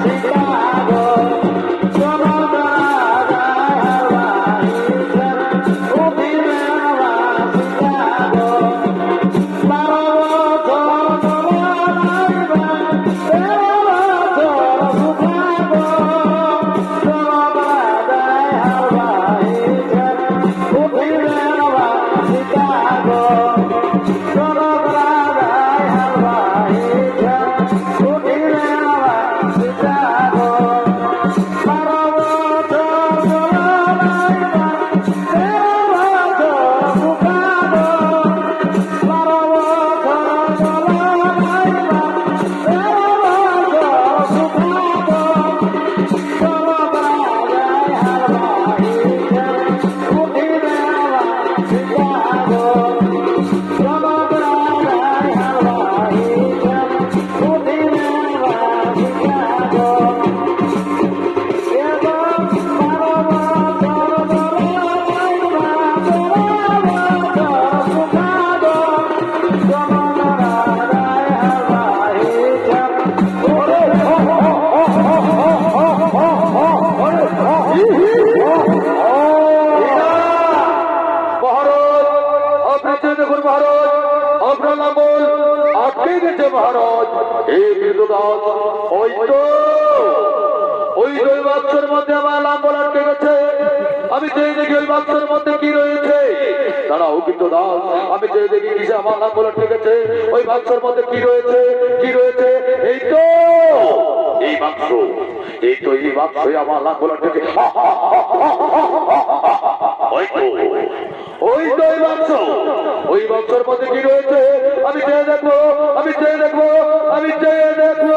মহারাজ আটকে গেছে মহারাজ এই বীরদাস ওই তো ওই দুই বাক্সের মধ্যে আমার লাঙ্গল আটকে গেছে আমি চেয়ে দেখি ওই বাক্সের মধ্যে কি রয়েছে দাঁড়াও কিন্তু দাস আমি চেয়ে দেখি কিসে আমার লাঙ্গল আটকে গেছে ওই বাক্সের মধ্যে কি রয়েছে কি রয়েছে এই তো এই বাক্স এই তো এই বাক্সই আমার লাঙ্গল আটকে গেছে ওই তো ওই ওই বাক্স ওই বাক্সের মধ্যে কি রয়েছে? আমি চেয়ে দেখব, আমি চেয়ে দেখব, আমি চেয়ে দেখব।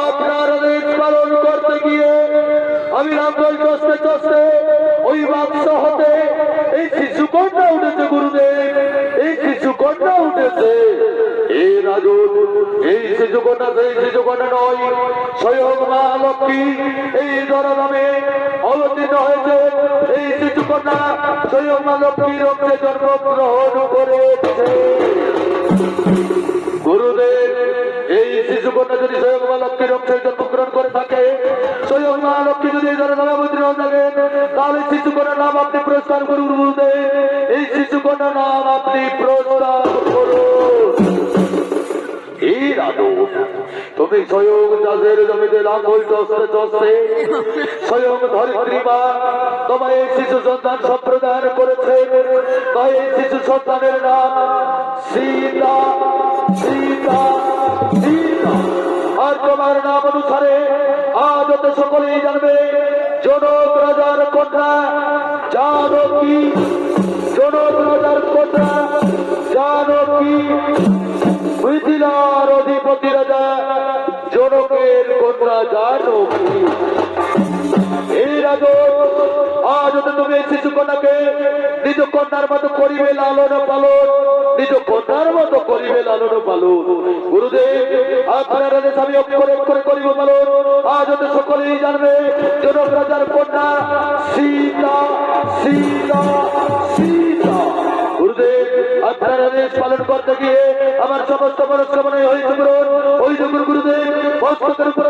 আপনার পালন করতে গিয়ে আমি চষতে বাক্স হতে, এই শিশু কন্যা উঠেছে গুরুদেব, এই শিশু কন্যা উঠেছে। এ রাজুন, এই শিশু কন্যা সেই শিশু কন্যা নয়, স্বয়ং মা লক্ষ্মী এই দরদামে অবতীর্ণ হয়েছে। এই শিশু কন্যা স্বয়ং মা লক্ষ্মীর রক্তে জন্মগ্রহণ করেছে। গুরুদেব, এই শিশু কন্যা যদি স্বয়ং মা লক্ষ্মীর অক্ষে জন্মগ্রহণ করে থাকে স্বয়ং মা লক্ষ্মী যদি এই ধরনের নামাবতীর হয়ে থাকে, তাহলে শিশু কন্যার নাম আপনি পুরস্কার করুন গুরুদেব। এই শিশু কন্যার নাম আপনি পুরস্কার করুন। এই রাজু তুমি স্বয়ং চাষের জমিতে লাঙ্গল চষতে চষতে, স্বয়ং ধরিত্রী মা, তোমার এই শিশু সন্তান সম্প্রদান করেছে। তাই এই শিশু সন্তানের নাম সীতা। আর তোমার নাম অনুসারে আজ হতে সকলেই জানবে, জনক রাজার কন্যা জানকী। জনক রাজার কন্যা জানকী। মিথিলার অধিপতি রাজা জনকের কন্যা জানকী। এই রাজ, আজ তুমি শিশু কন্যাকে কন্যার মতো করিবে লালন পালন, নিজ কন্যার মতো করিবে লালন পালন। গুরুদেব, আপনার আদেশ আমি অক্ষরে অক্ষরে করিব পালন, আজ হতে সকলেই জানবে, জনক রাজার কন্যা সীতা সীতা সীতা। গুরুদেব, আপনার আদেশ পালন করতে গিয়ে আমার সমস্ত মনস্কামনায় হয়েছে ওই যখন গুরুদেব, মস্তকের উপরে